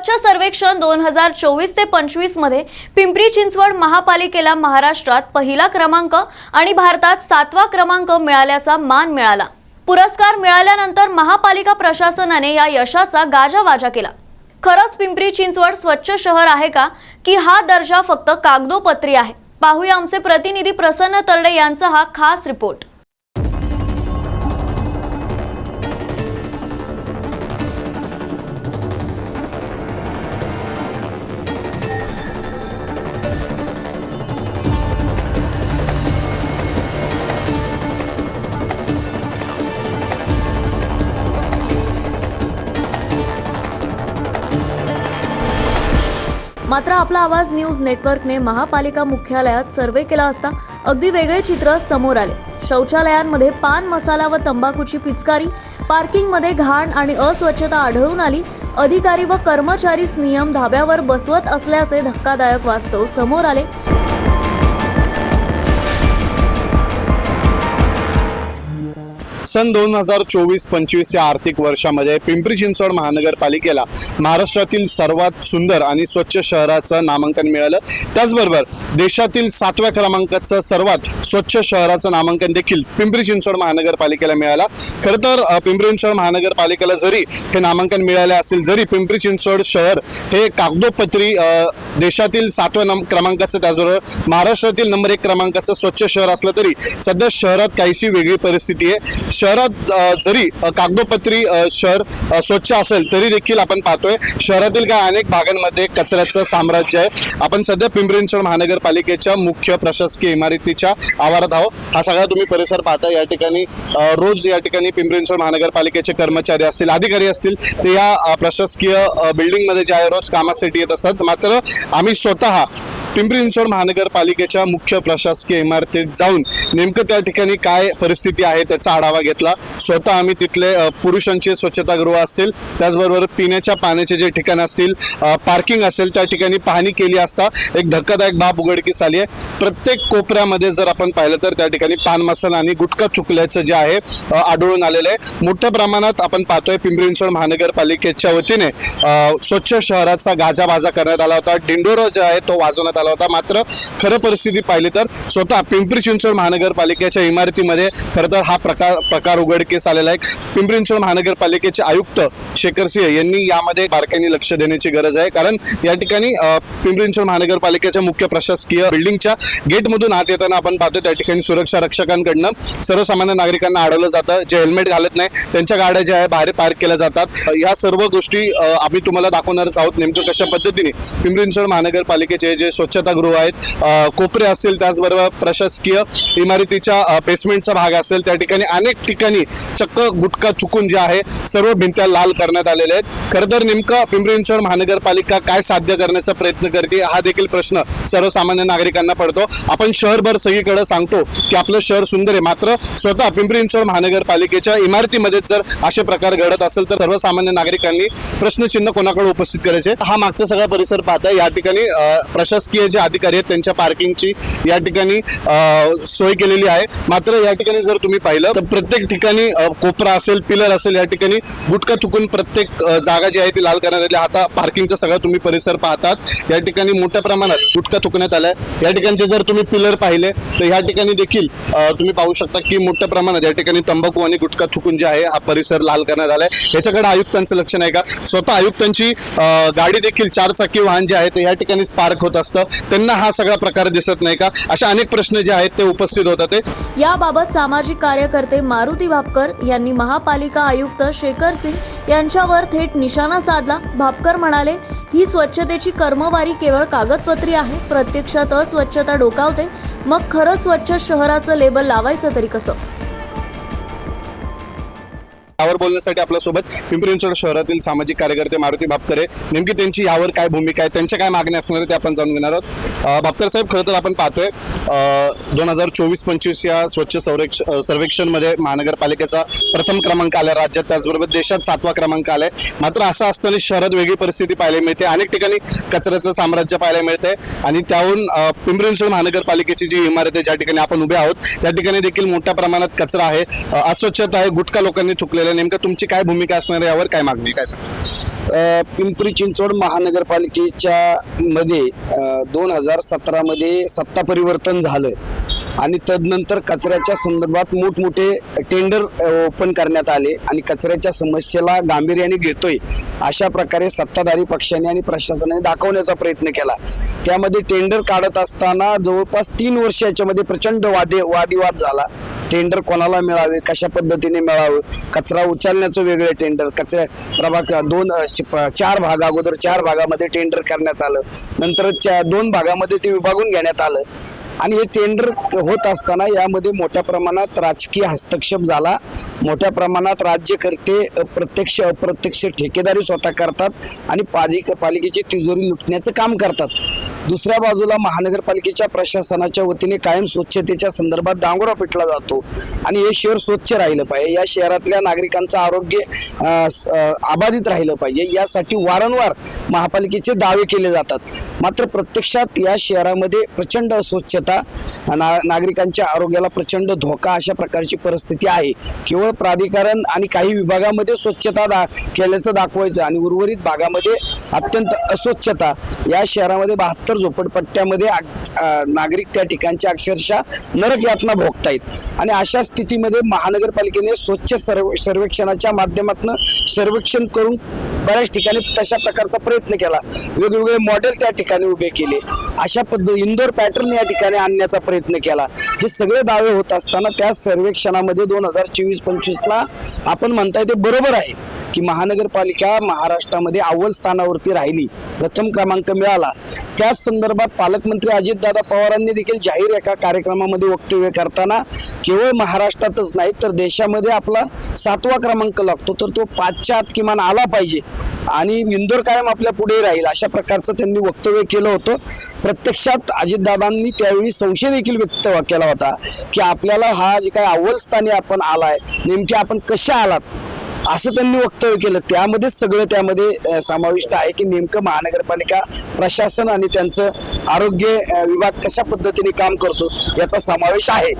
स्वच्छ सर्वेक्षण दोन हजार चोवीस ते पंचवीसमध्ये पिंपरी चिंचवड महापालिकेला महाराष्ट्रात पहिला क्रमांक आणि भारतात सातवा क्रमांक मिळाल्याचा मान मिळाला. पुरस्कार मिळाल्यानंतर महापालिका प्रशासनाने या यशाचा गाजावाजा केला. खरंच पिंपरी चिंचवड स्वच्छ शहर आहे का? की हा दर्जा फक्त कागदोपत्री आहे? पाहूया आमचे प्रतिनिधी प्रसन्न तरडे यांचा हा खास रिपोर्ट. मात्र आपला आवाज न्यूज नेटवर्कने महापालिका मुख्यालयात सर्वे केला असता अगदी वेगळे चित्र समोर आले. शौचालयांमध्ये पान मसाला व तंबाखूची पिचकारी पार्किंगमध्ये घाण आणि अस्वच्छता आढळून आली. अधिकारी व कर्मचारीच नियम धाब्यावर बसवत असल्याचे धक्कादायक वास्तव समोर आले. सन दोन हजार चोवीस पंचवीस या आर्थिक वर्षामध्ये पिंपरी चिंचवड महानगरपालिकेला महाराष्ट्रातील सर्वात सुंदर आणि स्वच्छ शहराचं नामांकन मिळालं. त्याचबरोबर देशातील सातव्या क्रमांकाचं सर्वात स्वच्छ शहराचं नामांकन देखील पिंपरी चिंचवड महानगरपालिकेला मिळाला. खरं तर पिंपरी चिंचवड महानगरपालिकेला जरी हे नामांकन मिळाले असेल जरी पिंपरी चिंचवड शहर हे कागदोपत्री देशातील सातव्या नम क्रमांकाचं त्याचबरोबर महाराष्ट्रातील नंबर एक क्रमांकाचं स्वच्छ शहर असलं तरी सध्या शहरात काहीशी वेगळी परिस्थिती आहे. शहरात जरी कागदोपत्री शहर स्वच्छ असेल तरी देखील आपण पाहतोय शहरातील काही अनेक भागांमध्ये कचऱ्याचं साम्राज्य आहे. आपण सध्या पिंपरी चिंचवड महानगरपालिकेच्या मुख्य प्रशासकीय इमारतीच्या आवारात आहोत. हा सगळा तुम्ही परिसर पाहता या ठिकाणी रोज या ठिकाणी पिंपरी चिंचवड महानगरपालिकेचे कर्मचारी असतील अधिकारी असतील ते या प्रशासकीय बिल्डिंगमध्ये जे आहे रोज कामासाठी येत असतात. मात्र आम्ही स्वतः पिंपरी चिंचवड महानगरपालिकेच्या मुख्य प्रशासकीय इमारतीत जाऊन नेमकं त्या ठिकाणी काय परिस्थिती आहे त्याचा आढावा घेतला. स्वतः आम्ही तिथले पुरुषांचे स्वच्छतागृह असतील त्याचबरोबर पिण्याच्या पाण्याचे जे ठिकाण असतील पार्किंग असेल त्या ठिकाणी पाहणी केली असता एक धक्कादायक बाब उघडकीस आली आहे. प्रत्येक कोपऱ्यामध्ये जर आपण पाहिलं तर त्या ठिकाणी पान मसाला आणि गुटखा चुकल्याचं जे आहे आढळून आलेलं आहे. मोठ्या प्रमाणात आपण पाहतोय पिंपरी चिंचवड महानगरपालिकेच्या वतीने स्वच्छ शहराचा गाजाबाजा करण्यात आला होता. डिंडोरा जो आहे तो वाजवण्यात आला होता. मात्र खरं परिस्थिती पाहिली तर स्वतः पिंपरी चिंचवड महानगरपालिकेच्या इमारतीमध्ये खरं तर हा प्रकार प्रकार उघडकीस आलेला आहे. पिंपरी चिंचवड महानगरपालिकेचे आयुक्त शेखर सिंह यांनी यामध्ये बारकाईने लक्ष देण्याची गरज आहे. कारण या ठिकाणी पिंपरी चिंचवड महानगरपालिकेच्या मुख्य प्रशासकीय बिल्डिंगच्या गेटमधून आत येताना आपण पाहतो त्या ठिकाणी सुरक्षा रक्षकांकडनं सर्वसामान्य नागरिकांना अडवलं जातं. जे हेल्मेट घालत नाही त्यांच्या गाड्या ज्या आहे बाहेर पार्क केल्या जातात. या सर्व गोष्टी आम्ही तुम्हाला दाखवणारच आहोत. नेमकं कशा पद्धतीने पिंपरी चिंचवड महानगरपालिकेचे जे स्वच्छतागृह आहेत कोपरे असतील त्याचबरोबर प्रशासकीय इमारतीच्या बेसमेंटचा भाग असेल त्या ठिकाणी अनेक ठिकाणी चक्क गुटखा चुकून जे आहे सर्व भिंत्या लाल करण्यात आलेल्या आहेत. खरं तर नेमकं पिंपरी चिंचवड महानगरपालिका काय साध्य करण्याचा प्रयत्न करते हा देखील प्रश्न सर्वसामान्य नागरिकांना पडतो. आपण शहरभर सगळीकडे सांगतो की आपलं शहर सुंदर आहे. मात्र स्वतः पिंपरी चिंचवड महानगरपालिकेच्या इमारतीमध्ये जर असे प्रकार घडत असेल तर सर्वसामान्य नागरिकांनी प्रश्नचिन्ह कोणाकडे उपस्थित करायचे? हा मागचा सगळा परिसर पाहता या ठिकाणी प्रशासकीय जे अधिकारी आहेत त्यांच्या पार्किंगची या ठिकाणी सोय केलेली आहे. मात्र या ठिकाणी जर तुम्ही पाहिलं तर प्रत्येक ठिकाणी कोपरा असेल पिलर असेल या ठिकाणी गुटखा चुकून प्रत्येक जागा जी आहे ती लाल करण्यात आली. आता पार्किंगचा सगळा तुम्ही परिसर पाहतात. या ठिकाणी मोठ्या प्रमाणात गुटखा चुकण्यात आलाय. या ठिकाणचे जर तुम्ही पिलर पाहिले तर या ठिकाणी देखील तुम्ही पाहू शकता की मोठ्या प्रमाणात या ठिकाणी तंबाखू आणि गुटखा चुकून जे आहे हा परिसर लाल करण्यात आलाय. याच्याकडे आयुक्तांचं लक्ष नाही का? स्वतः आयुक्तांची गाडी देखील चार चाकी वाहन जे आहे ते या ठिकाणीच पार्क होत असतं. त्यांना हा सगळा प्रकार दिसत नाही का? अशा अनेक प्रश्न जे आहेत ते उपस्थित होतात याबाबत सामाजिक कार्यकर्ते मारुती भापकर यांनी महापालिका आयुक्त शेखर सिंग यांच्यावर थेट निशाणा साधला. भापकर म्हणाले ही स्वच्छतेची कर्मवारी केवळ कागदपत्री आहे. प्रत्यक्षात अस्वच्छता डोकावते. मग खरं स्वच्छ शहराचं लेबल लावायचं तरी कसं? यावर बोलण्यासाठी आपल्यासोबत पिंपरी चिंचवड शहरातील सामाजिक कार्यकर्ते मारुती भापकरे. नेमकी त्यांची यावर काय भूमिका आहे त्यांच्या काय मागण्या असणार ते आपण जाणून घेणार आहोत. भापकर साहेब खरं तर आपण पाहतोय दोन हजार चोवीस पंचवीस या स्वच्छ सर्वेक्ष सर्वेक्षणमध्ये महानगरपालिकेचा प्रथम क्रमांक आला राज्यात त्याचबरोबर देशात सातवा क्रमांक आलाय मात्र असं असताना शहरात वेगळी परिस्थिती पाहायला मिळते अनेक ठिकाणी कचऱ्याचं साम्राज्य पाहायला मिळते आणि त्याहून पिंपरी चिंचवड महानगरपालिकेची जी इमारत आहे ज्या ठिकाणी आपण उभे आहोत त्या ठिकाणी देखील मोठ्या प्रमाणात कचरा आहे. अस्वच्छता आहे गुटखा लोकांनी थुकलेला केलं नेमकं तुमची काय भूमिका असणार यावर काय मागणी काय सांग पिंपरी चिंचवड महानगरपालिकेच्या मध्ये दोन हजार सतरामध्ये सत्ता परिवर्तन झालं. आणि तदनंतर कचऱ्याच्या संदर्भात मोठमोठे टेंडर ओपन करण्यात आले. आणि कचऱ्याच्या समस्येला गांभीर्याने घेतोय अशा प्रकारे सत्ताधारी पक्षाने आणि प्रशासनाने दाखवण्याचा प्रयत्न केला. त्यामध्ये टेंडर काढत असताना जवळपास तीन वर्ष याच्यामध्ये प्रचंड वादे वादिवाद झाला. टेंडर कोणाला मिळावे कशा पद्धतीने मिळावं? कचरा उचलण्याचं वेगळे टेंडर कचऱ्या प्रभाग दोन शि- प- चार भाग अगोदर चार भागामध्ये टेंडर करण्यात आलं. नंतर च्या दोन भागामध्ये ते विभागून घेण्यात आलं. आणि हे टेंडर होत असताना यामध्ये मोठ्या प्रमाणात राजकीय हस्तक्षेप झाला. मोठ्या प्रमाणात राज्यकर्ते प्रत्यक्ष अप्रत्यक्ष ठेकेदारी स्वतः करतात आणि पालिक पालिकेची तिजोरी लुटण्याचं काम करतात. दुसऱ्या बाजूला महानगरपालिकेच्या प्रशासनाच्या वतीने कायम स्वच्छतेच्या संदर्भात डांगोरा पिटला जातो. आणि हे शहर स्वच्छ राहिलं पाहिजे. या शहरातल्या नागरिकांचं आरोग्य अबाधित राहिलं पाहिजे. यासाठी वारंवार महापालिकेचे दावे केले जातात. मात्र प्रत्यक्षात या शहरामध्ये प्रचंड अस्वच्छता ना नागरिकांच्या आरोग्याला प्रचंड धोका अशा प्रकारची परिस्थिती आहे. केवळ प्राधिकरण आणि काही विभागामध्ये स्वच्छता दा केल्याचं दाखवायचं आणि उर्वरित भागामध्ये अत्यंत अस्वच्छता या शहरामध्ये बहात्तर झोपडपट्ट्यामध्ये नागरिक त्या ठिकाणच्या अक्षरशः नरक यातना भोगतायत. आणि अशा स्थितीमध्ये महानगरपालिकेने स्वच्छ सर्व सर्वेक्षणाच्या माध्यमातून सर्वेक्षण करून बऱ्याच ठिकाणी तशा प्रकारचा प्रयत्न केला. वेगवेगळे मॉडेल त्या ठिकाणी उभे केले. अशा पद्धती इंदोर पॅटर्न या ठिकाणी आणण्याचा प्रयत्न केला. हे सगळे दावे होत असताना त्या सर्वेक्षणामध्ये दोन हजार चोवीस पंचवीसला आपण म्हणताय ते बरोबर आहे की महानगरपालिका महाराष्ट्रामध्ये अव्वल स्थानावरती राहिली. प्रथम क्रमांक मिळाला. त्याच संदर्भात पालकमंत्री अजितदादा पवारांनी देखील जाहीर एका कार्यक्रमामध्ये वक्तव्य करताना केवळ महाराष्ट्रातच नाही तर देशामध्ये आपला सातवा क्रमांक लागतो. तर तो पाचच्या आत किमान आला पाहिजे. आणि इंदोर कायम आपल्या पुढे राहील अशा प्रकारचं त्यांनी वक्तव्य केलं होतं. प्रत्यक्षात अजितदादांनी त्यावेळी संशय देखील व्यक्त केला होता की आपल्याला हा जे काही अव्वल स्थानी आपण आलाय नेमके आपण कशा आलात? असं त्यांनी वक्तव्य केलं. त्यामध्येच सगळं त्यामध्ये समाविष्ट आहे की नेमकं महानगरपालिका प्रशासन आणि त्यांचं आरोग्य विभाग कशा पद्धतीने काम करतो याचा समावेश आहे.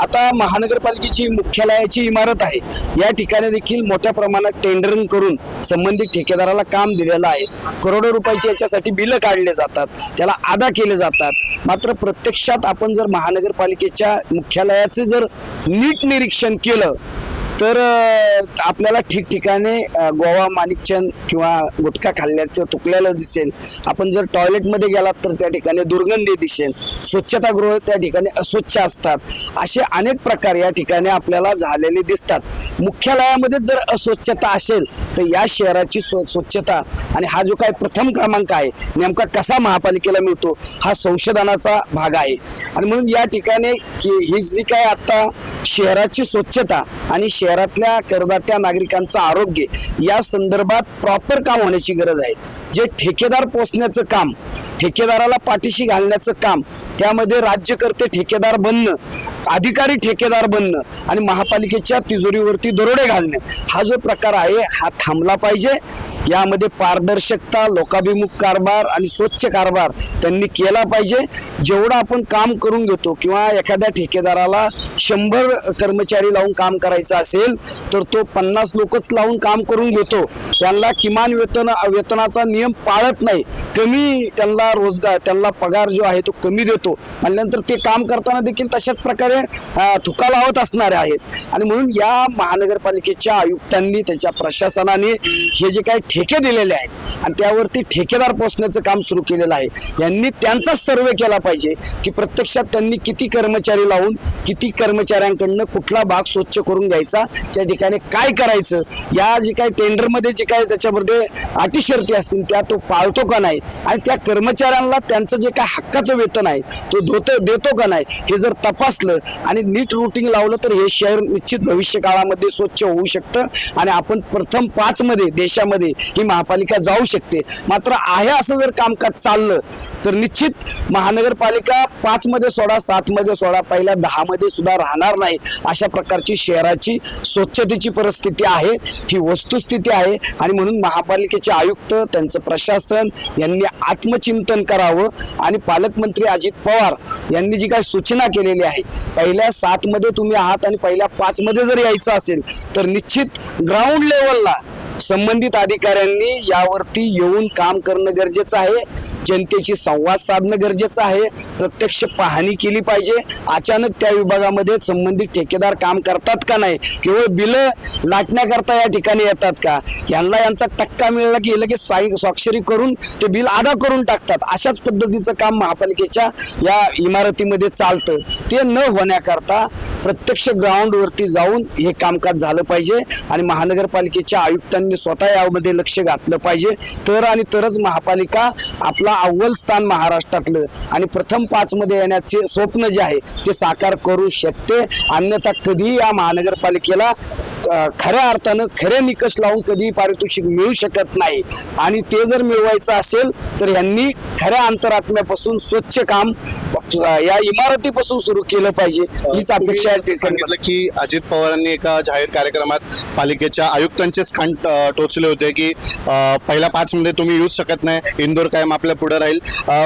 आता महानगरपालिकेची मुख्यालयाची इमारत आहे. या ठिकाणी देखील मोठ्या प्रमाणात टेंडरिंग करून संबंधित ठेकेदाराला काम दिलेलं आहे. करोडो रुपयाची याच्यासाठी बिलं काढले जातात. त्याला अदा केले जातात. मात्र प्रत्यक्षात आपण जर महानगरपालिकेच्या मुख्यालयाचे जर नीट निरीक्षण केलं तर आपल्याला ठिकठिकाणी गोवा माणिकचंद किंवा गुटखा खाल्ल्याचं तुकल्याला दिसेल. आपण जर टॉयलेटमध्ये गेलात तर त्या ठिकाणी दुर्गंधी दिसेल. स्वच्छतागृह त्या ठिकाणी अस्वच्छ असतात. असे अनेक प्रकार या ठिकाणी आपल्याला झालेले दिसतात. मुख्यालयामध्ये जर अस्वच्छता असेल तर या शहराची स्व स्वच्छता आणि हा जो काय प्रथम क्रमांक आहे नेमका कसा महापालिकेला मिळतो हा संशोधनाचा भाग आहे. आणि म्हणून या ठिकाणी की ही जी काय आता शहराची स्वच्छता आणि शहरातल्या करदात्या नागरिकांचं आरोग्य या संदर्भात प्रॉपर काम होण्याची गरज आहे. जे ठेकेदार पोचण्याचं काम ठेकेदाराला पाठीशी घालण्याचं काम त्यामध्ये राज्यकर्ते ठेकेदार बनणं अधिकारी ठेकेदार बनणं आणि महापालिकेच्या तिजोरीवरती दरोडे घालणं हा जो प्रकार आहे हा थांबला पाहिजे. यामध्ये पारदर्शकता लोकाभिमुख कारभार आणि स्वच्छ कारभार त्यांनी केला पाहिजे. जेवढं आपण काम करून घेतो किंवा एखाद्या ठेकेदाराला शंभर कर्मचारी लावून काम करायचं असेल तर तो पन्नास लोकच लावून काम करून घेतो. त्यांना किमान वेतन वेतनाचा नियम पाळत नाही. कमी त्यांना रोजगार त्यांना पगार जो आहे तो कमी देतो. म्हणल्यानंतर ते काम करताना देखील तशाच प्रकारे थुका लावत असणारे आहेत. आणि म्हणून या महानगरपालिकेच्या आयुक्तांनी त्याच्या प्रशासनाने हे जे काही ठेके दिलेले आहेत आणि त्यावरती ठेकेदार पोचण्याचं काम सुरू केलेलं आहे. यांनी त्यांचाच सर्वे केला पाहिजे की प्रत्यक्षात त्यांनी किती कर्मचारी लावून किती कर्मचाऱ्यांकडनं कुठला भाग स्वच्छ करून घ्यायचा त्या ठिकाणी काय करायचं? या जे काही टेंडरमध्ये जे काही त्याच्यामध्ये अटी शर्ती असतील त्या तो पाळतो का नाही? आणि त्या कर्मचाऱ्यांना त्यांचं जे काय हक्काचं वेतन आहे तो धोतो देतो का नाही? हे जर तपासलं आणि नीट रुटीन लावलं तर हे शहर निश्चित भविष्य काळामध्ये स्वच्छ होऊ शकतं आणि आपण प्रथम पाचमध्ये देशामध्ये ही महापालिका जाऊ शकते. मात्र आहे असं जर कामकाज चाललं तर निश्चित महानगरपालिका पाचमध्ये सोडा सातमध्ये सोडा पहिल्या दहामध्ये सुद्धा राहणार नाही अशा प्रकारची शहराची स्वच्छतेची परिस्थिती आहे ही वस्तुस्थिती आहे आणि म्हणून महापालिकेचे आयुक्त त्यांचं प्रशासन यांनी आत्मचिंतन करावं आणि पालकमंत्री अजित पवार यांनी जी काही सूचना केलेली आहे पहिल्या सात मध्ये तुम्ही आहात आणि पहिल्या पाच मध्ये जर यायचं असेल तर निश्चित ग्राउंड लेवलला संबंधित अधिकाऱ्यांनी यावरती येऊन काम करणं गरजेचं आहे. जनतेशी संवाद साधणं गरजेचं आहे. प्रत्यक्ष पाहणी केली पाहिजे. अचानक त्या विभागामध्ये संबंधित ठेकेदार काम करतात का नाही? केवळ बिलं लाटण्याकरता या ठिकाणी येतात का? यांना यांचा टक्का मिळाला की लगेच साई स्वाक्षरी करून ते बिल अदा करून टाकतात. अशाच पद्धतीचं काम महापालिकेच्या या इमारतीमध्ये चालतं. ते न होण्याकरता प्रत्यक्ष ग्राउंडवरती जाऊन हे कामकाज झालं पाहिजे. आणि महानगरपालिकेच्या आयुक्तांनी स्वतः यामध्ये लक्ष घातलं पाहिजे. तर आणि तरच महापालिका आपला अव्वल स्थान महाराष्ट्रातलं आणि प्रथम पाच मध्ये येण्याचे स्वप्न जे आहे ते साकार करू शकते. अन्यथा कधीही या महानगरपालिकेला खऱ्या अर्थानं खरे निकष लावून कधीही पारितोषिक मिळू शकत नाही. आणि ते जर मिळवायचं असेल तर यांनी खऱ्या अंतरात्म्यापासून स्वच्छ काम या इमारतीपासून सुरू केलं पाहिजे. हीच अपेक्षा आहे सांगितलं की अजित पवारांनी एका जाहीर कार्यक्रमात पालिकेच्या आयुक्तांचेच खान टोचले होते की पहिल्या पाच मध्ये तुम्ही येऊच शकत नाही इंदोर कायम आपल्या पुढे राहील.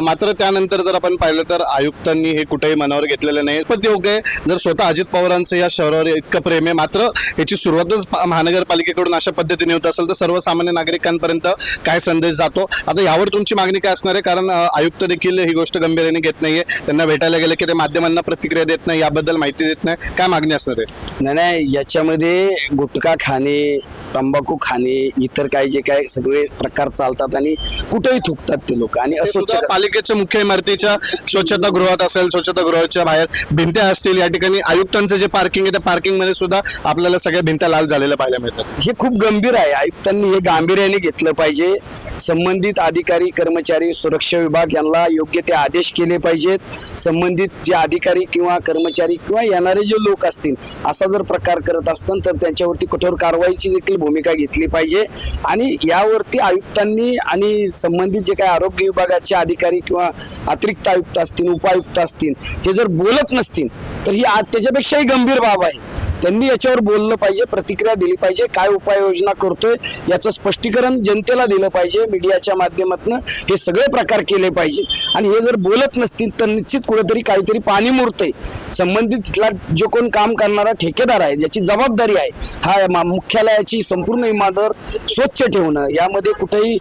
मात्र त्यानंतर जर आपण पाहिलं तर आयुक्तांनी हे कुठेही मनावर घेतलेलं नाही. पण ते योग्य जर स्वतः अजित पवारांचं या शहरावर इतकं प्रेम आहे मात्र याची सुरुवातच महानगरपालिकेकडून अशा पद्धतीने होत असेल तर सर्वसामान्य नागरिकांपर्यंत काय संदेश जातो? आता यावर तुमची मागणी काय असणार आहे? कारण आयुक्त देखील ही गोष्ट गंभीरने घेत नाहीये. त्यांना भेटायला गेले की ते माध्यमांना प्रतिक्रिया देत नाही याबद्दल माहिती देत नाही. काय मागणी असणार आहे? नाही नाही याच्यामध्ये गुटखा खाणे तंबाखू खाणे इतर काही जे काही सगळे प्रकार चालतात आणि कुठेही थुकतात ते लोक. आणि अस्वच्छ पालिकेच्या मुख्य इमारतीच्या स्वच्छतागृहात असेल स्वच्छतागृहाच्या बाहेर भिंत्या असतील या ठिकाणी आयुक्तांचं जे पार्किंग आहे त्या पार्किंगमध्ये सुद्धा आपल्याला सगळ्या भिंत्या लाल झालेल्या पाहायला मिळतात. हे खूप गंभीर आहे. आयुक्तांनी हे गांभीर्याने घेतलं पाहिजे. संबंधित अधिकारी कर्मचारी सुरक्षा विभाग यांना योग्य ते आदेश केले पाहिजेत. संबंधित जे अधिकारी किंवा कर्मचारी किंवा येणारे जे लोक असतील असा जर प्रकार करत असतील तर त्यांच्यावरती कठोर कारवाईची देखील भूमिका घेतली पाहिजे. आणि यावरती आयुक्तांनी आणि संबंधित जे काही आरोग्य विभागाचे अधिकारी किंवा अतिरिक्त आयुक्त असतील उपायुक्त असतील हे जर बोलत नसतील तर ही त्याच्यापेक्षाही गंभीर बाब आहे. त्यांनी याच्यावर बोललं पाहिजे प्रतिक्रिया दिली पाहिजे काय उपाययोजना करतोय याचं स्पष्टीकरण जनतेला दिलं पाहिजे मीडियाच्या माध्यमातून हे सगळे प्रकार केले पाहिजे. आणि हे जर बोलत नसतील तर निश्चित कुठेतरी काहीतरी पाणी मुरतंय. संबंधित तिथला जो कोण काम करणारा ठेकेदार आहे ज्याची जबाबदारी आहे हा मुख्यालयाची संपूर्ण इमारत स्वच्छ ठेवणं यामध्ये कुठेही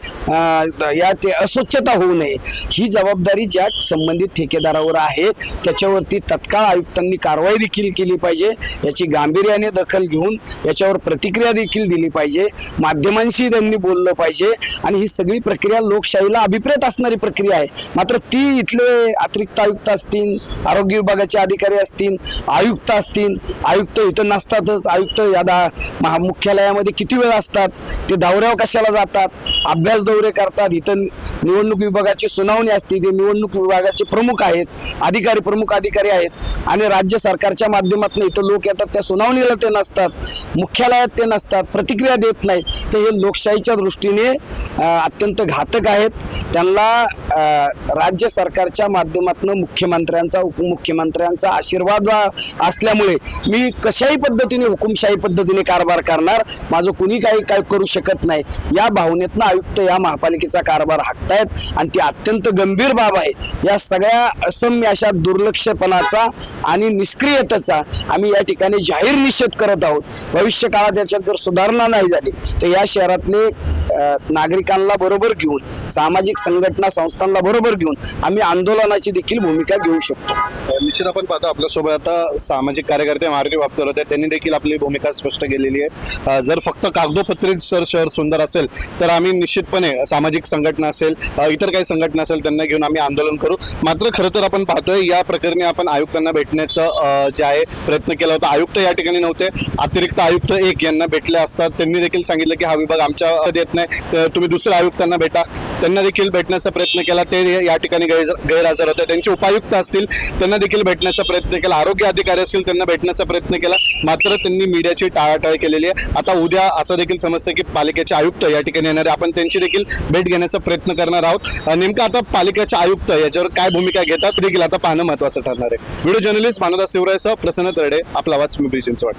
या ते अस्वच्छता होऊ नये. ही जबाबदारी ज्या संबंधित ठेकेदारावर आहे त्याच्यावरती तत्काळ आयुक्तांनी कारवाई देखील केली पाहिजे याची गांभीर्याने दखल घेऊन याच्यावर प्रतिक्रिया देखील दिली पाहिजे माध्यमांशी त्यांनी बोललं पाहिजे आणि ही सगळी प्रक्रिया लोकशाहीला अभिप्रेत असणारी प्रक्रिया आहे. मात्र ती इथले अतिरिक्त आयुक्त असतील आरोग्य विभागाचे अधिकारी असतील आयुक्त असतील आयुक्त इथं नसतातच आयुक्त या दा महा मुख्यालयामध्ये किती वेळ असतात ते दौऱ्यावर कशाला जातात अभ्यास दौरे करतात इथं निवडणूक विभागाची सुनावणी असते ते निवडणूक विभागाचे प्रमुख आहेत अधिकारी प्रमुख अधिकारी आहेत आणि राज्य सरकारच्या माध्यमातून इथं लोक येतात त्या सुनावणीला ते नसतात मुख्यालयात ते नसतात प्रतिक्रिया देत नाही तर हे लोकशाहीच्या दृष्टीने अत्यंत घातक आहेत. त्यांना राज्य सरकारच्या माध्यमातून मुख्यमंत्र्यांचा उपमुख्यमंत्र्यांचा आशीर्वाद असल्यामुळे मी कशाही पद्धतीने हुकुमशाही पद्धतीने कारभार करणार माझं कुणी काही काय करू शकत नाही. या भावनेतनं आयुक्त या महापालिकेचा कारभार हाकतायत आणि ती अत्यंत गंभीर बाब आहे. या सगळ्या असम्य अशा दुर्लक्षपणाचा आणि निष्क्रियतेचा आम्ही या ठिकाणी जाहीर निषेध करत आहोत. भविष्य काळात याच्यात जर सुधारणा नाही झाली तर या शहरातले नागरिकांना बरोबर घेऊन सामाजिक संघटना संस्थांना बरोबर घेऊन आम्ही आंदोलनाची देखील भूमिका घेऊ शकतो. निश्चित आपण पाहतो आपल्यासोबत आता सामाजिक कार्यकर्ते मारुती बापकर होते. त्यांनी देखील आपली भूमिका स्पष्ट केलेली आहे. जर फक्त कागदोपत्री सर शहर सुंदर असेल तर आम्ही निश्चितपणे सामाजिक संघटना असेल इतर काही संघटना असेल त्यांना घेऊन आम्ही आंदोलन करू. मात्र खरं तर आपण पाहतोय या प्रकरणी आपण आयुक्तांना भेटण्याचं अ, जे आहे प्रयत्न केला होता. आयुक्त या ठिकाणी नव्हते. अतिरिक्त आयुक्त एक यांना भेटले असतात. त्यांनी देखील सांगितलं की हा विभाग आमच्या देत नाही. तर तुम्ही दुसऱ्या आयुक्तांना भेटा. त्यांना देखील भेटण्याचा प्रयत्न केला. ते या ठिकाणी गैर गैरहजर होते. त्यांचे उपायुक्त असतील त्यांना देखील भेटण्याचा प्रयत्न केला. आरोग्य अधिकारी असतील त्यांना भेटण्याचा प्रयत्न केला. मात्र त्यांनी मीडियाची टाळाटाळ केलेली आहे. आता उद्या असं देखील समजतं की पालिकेचे आयुक्त या ठिकाणी येणार आहे. आपण त्यांची देखील भेट घेण्याचा प्रयत्न करणार आहोत. नेमकं आता पालिकेचे आयुक्त याच्यावर काय भूमिका घेतात देखील आता पाहणं महत्त्वाचं ठरणार आहे. व्हिडिओ जर्नलिस्ट मानवदास शिवरायसह प्रसन्न तरडे आपला आवाज पिंपरी चिंचवड